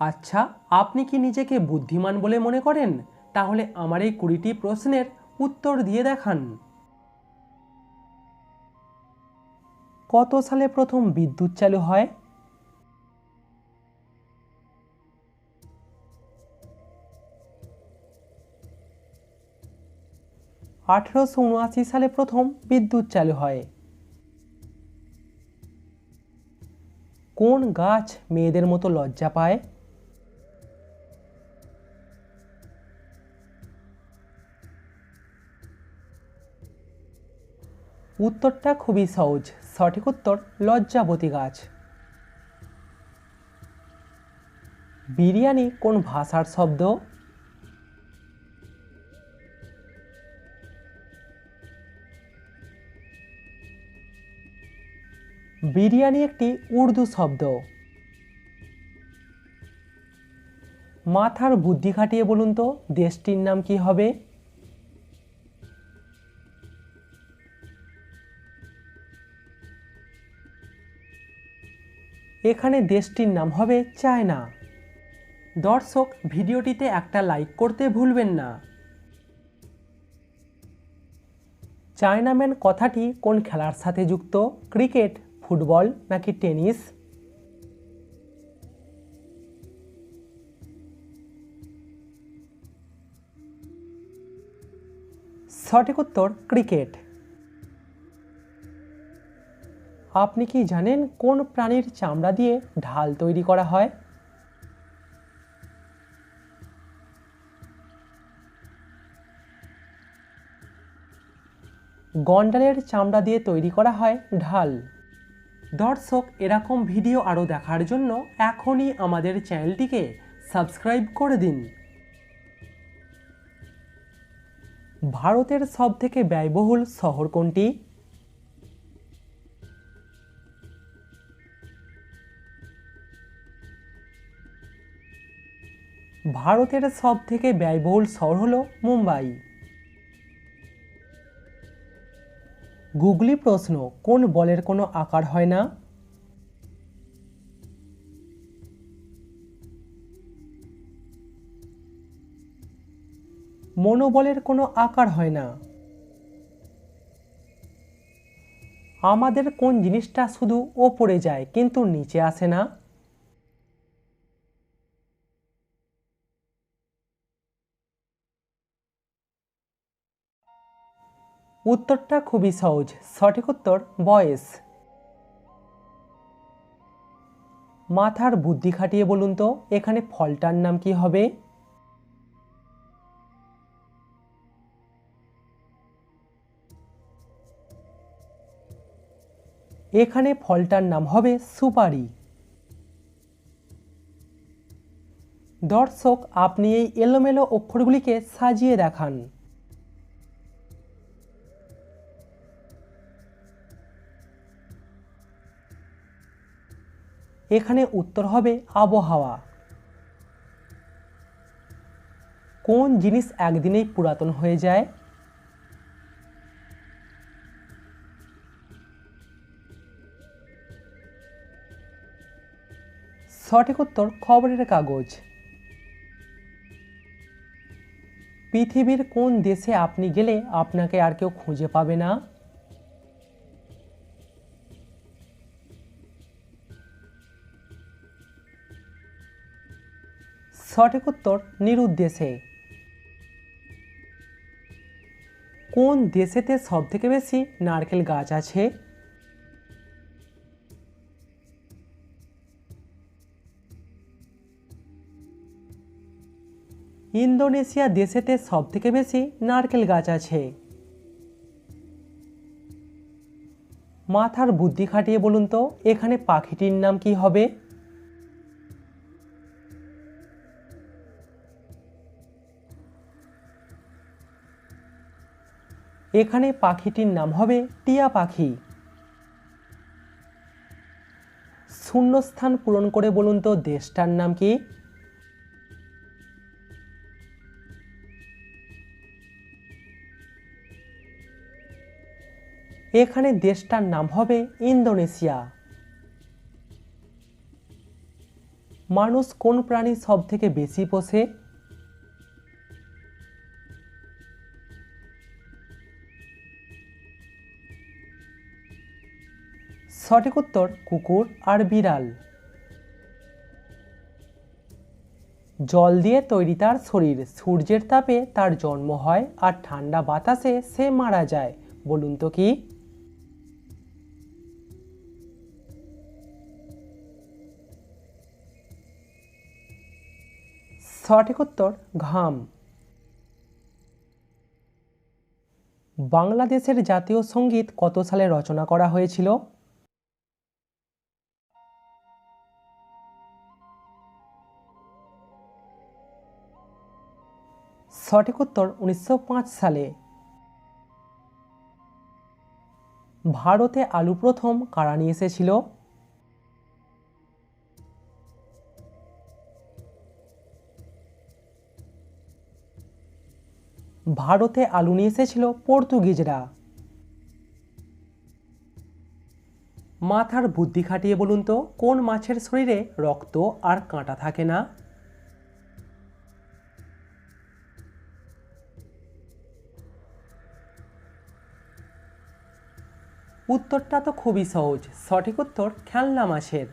আচ্ছা আপনি কি নিজেকে বুদ্ধিমান বলে মনে করেন? তাহলে আমার এই কুড়িটি প্রশ্নের উত্তর দিয়ে দেখান। কত সালে প্রথম বিদ্যুৎ চালু হয়? আঠেরোশো উনআশি সালে প্রথম বিদ্যুৎ চালু হয়। কোন গাছ মেয়েদের মতো লজ্জা পায়? উত্তরটা খুবই সহজ। সঠিক উত্তর, লজ্জাবতী গাছ। বিরিয়ানি কোন ভাষার শব্দ? বিরিয়ানি একটি উর্দু শব্দ। মাথার বুদ্ধি খাটিয়ে বলুন তো, দেশটির নাম কি হবে? এখানে দেশটির নাম হবে চায়না। দর্শক, ভিডিওটিতে একটা লাইক করতে ভুলবেন না। চায়নাম্যান কথাটি কোন খেলার সাথে যুক্ত? ক্রিকেট, ফুটবল নাকি টেনিস? সঠিক উত্তর, ক্রিকেট। আপনি কি জানেন কোন প্রাণীর চামড়া দিয়ে ঢাল তৈরি করা হয়? গন্ডারের চামড়া দিয়ে তৈরি করা হয় ঢাল। দর্শক, এরকম ভিডিও আরও দেখার জন্য এখনই আমাদের চ্যানেলটিকে সাবস্ক্রাইব করে দিন। ভারতের সবথেকে ব্যয়বহুল শহর কোনটি? ভারতের সবথেকে ব্যয়বহুল শহর হল মুম্বাই। গুগলি প্রশ্ন, কোন বলের কোনো আকার হয় না? মনোবলের কোনো আকার হয় না। আমাদের কোন জিনিসটা শুধু ওপরে যায়, কিন্তু নিচে আসে না? উত্তরটা খুবই সহজ। সঠিক উত্তর, বয়েস। মাথার বুদ্ধি খাটিয়ে বলুন তো, এখানে ফলটার নাম কি হবে? এখানে ফলটার নাম হবে সুপারি। দর্শক, আপনি এই এলোমেলো অক্ষরগুলিকে সাজিয়ে দেখান। এখানে উত্তর হবে আবহাওয়া। কোন জিনিস একদিনেই পুরাতন হয়ে যায়? সঠিক উত্তর খবরের কাগজ। পৃথিবীর কোন দেশে আপনি গেলে আপনাকে আর কেউ খুঁজে পাবে না? সঠিক উত্তর নিরুদ্দেশে। কোন দেশেতে সব থেকে বেশি নারকেল গাছ আছে? ইন্দোনেশিয়া দেশেতে সব থেকে বেশি নারকেল গাছ আছে। মাথার বুদ্ধি খাটিয়ে বলুন তো, এখানে পাখিটির নাম কি হবে? এখানে পাখিটির নাম হবে টিয়া পাখি। শূন্যস্থান পূরণ করে বলুন তো, দেশটার নাম কি? এখানে দেশটার নাম হবে ইন্দোনেশিয়া। মানুষ কোন প্রাণী সব থেকে বেশি পোষে? সঠিক উত্তর কুকুর আর বিড়াল। জল দিয়ে তৈরি তার শরীর। সূর্যের তাপে তার জন্ম হয় আর ঠান্ডা বাতাসে সে মারা যায়। বলুন তো কি? সঠিক উত্তর ঘাম। বাংলাদেশের জাতীয় সংগীত কত সালে রচনা করা হয়েছিল? সঠিক উত্তর উনিশশো পাঁচ সালে। ভারতে আলু প্রথম কারা নিয়ে এসেছিল? ভারতে আলু নিয়ে এসেছিল পর্তুগিজরা। মাথার বুদ্ধি খাটিয়ে বলুন তো, কোন মাছের শরীরে রক্ত আর কাঁটা থাকে না? উত্তরটা তো খুবই সহজ। সঠিক উত্তর খেলনা মাছের